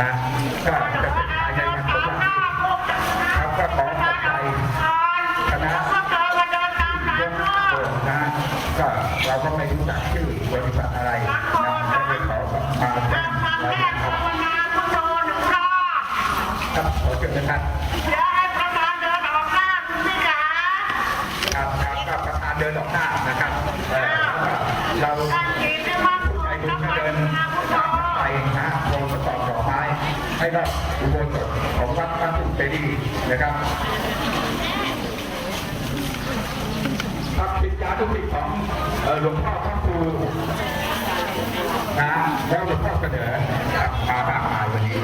นะก็จะเป็นภายในวันพฤหัสครับก็ขอขอบใจคณะยกโบสนะก็เราก็ไม่รู้จักชื่อบริษัทอะไรนะก็เลยขอมาเป็นราครับครับขอเชิญนะครับครับครับก็ประธานเดินออกหน้านะครับเอ่อเรา ให้รอบอุโบสถของวัดพระสุเจดีนะครับครับสิทธิาทุกสิทธิ์ของหลวงพ่อพระครูนะแล้วหลวงพ่อเสนอครับมามากมายวันนี้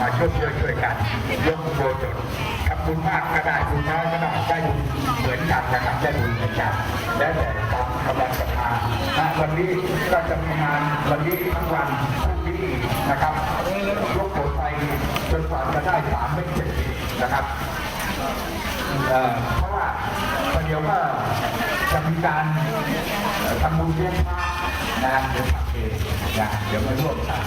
มาช่วยช่วยช่วยกัน ยกโบสถครับบุญมากก็ได้บุญน้อยก็ได้ได้บุญเหมือนกันนะครับได้บุญเหมือนกันแล้วแต่ตามกำลังศรัทธาวันนี้ก็จะมีงานวันนี้ทั้งวัน นะครับยกโบสถ์ไปจนกว่าจะได้สามไม่เจ็ดนะครับเพราะว่าประเดี๋ยวก็จะมีการทำบุญเลี้ยงพระนะเดี๋ยวทำเองนะเดี๋ยวมาร่วมกัน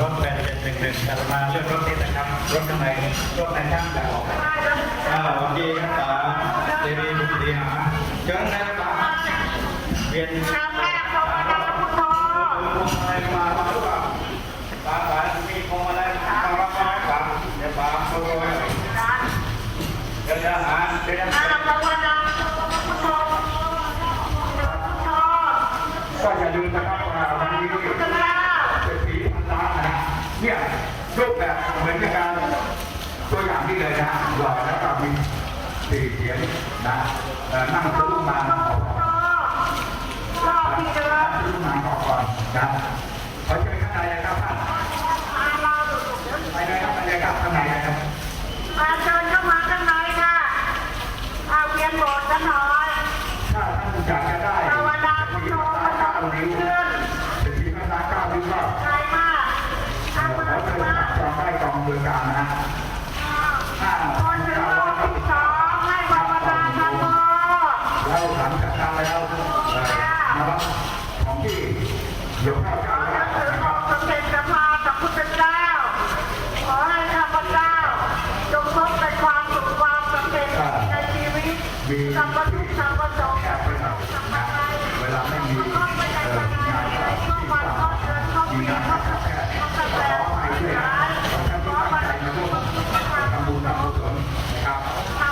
รถแปดเจ็ดหนึ่งหนึ่งจะมาเลือกรถนี้นะครับ รถข้างในรถในช่างจะออก อ่าวันดีครับป๋าเดวีบุตรีหาเชิญเลยป๋าเวียนพวงมาลัยมาหรือเปล่าป๋าป๋ามีพวงมาลัยมารับมาให้ป๋าเดี๋ยวปาโชว์ไว้เดี๋ยวจะหาเดี๋ยวจะหาก็อย่าลืมนะครับว่าวันนี้เป็นปีพันล้านนะเนี่ยรูปแบบเหมือนกับการตัวอย่างที่เลยนะหล่อแล้วก็มี สี่เสียงนะนั่งซื้อมาขอพรลูกหมาขอก่อนนะขอเชิญข้างในเลยครับท่านไปเลยครับไปเลยครับข้างในนะครับมาเชิญเข้ามาข้างในค่ะเอาเวียนโบสถ์กันหน่อยถ้าท่านอยากจะได้ภาวนาพุทโธพุทโธเก้านิ้ว มีสัมปทุกข์สัมปสงแคบไปหน่อยนะเวลาไม่มีงานก็ที่ว่างมีงานก็แค่ขอให้ด้วยนะขอท่านที่ตั้งใจมาร่วมทำบุญทำกุศลนะครับครั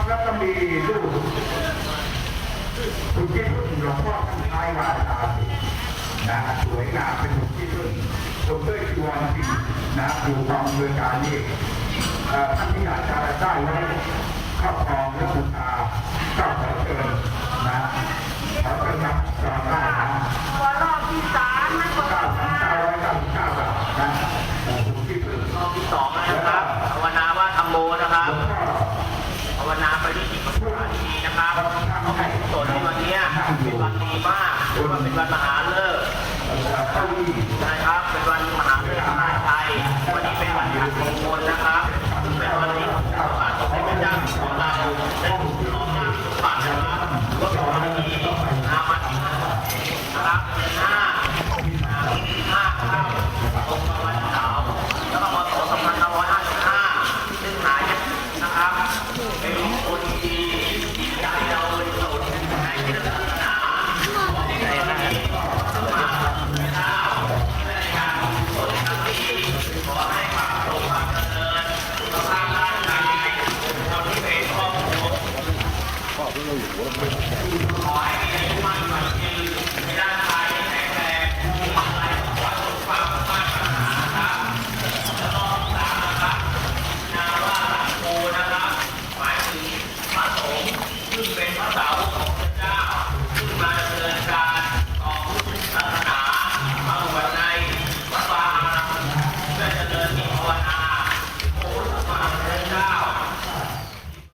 บแล้วก็มีรูปคุณที่พึ่งหลวงพ่อท่านท้ายวาจาสินะสวยงามเป็นหุ่นที่พึ่งทรงด้วยจีวรสีนะอยู่กองเรือการนี่ ท่านที่อยากจะได้ไว้ครอบครองและบูชาก็ขอเชิญนะขอเชิญรับจองได้นะหัวรอบที่สามนะคนเก้าพันเก้าร้อยเก้าสิบเก้าบาทนะหุ่นที่พึ่งรอบที่สองแล้วนะครับภาวนาว่าทำโมนะครับภาวนาไปด้วยจิตปัญญาดีนะครับเอาให้กุศลในวันเนี้เป็นวันดีมากถือว่าเป็นวันมหาฤกษ์เก้าอี้นะครับเป็นวันมหาฤกษ์มหาชัยวันนี้เป็นวันมงคลนะครับ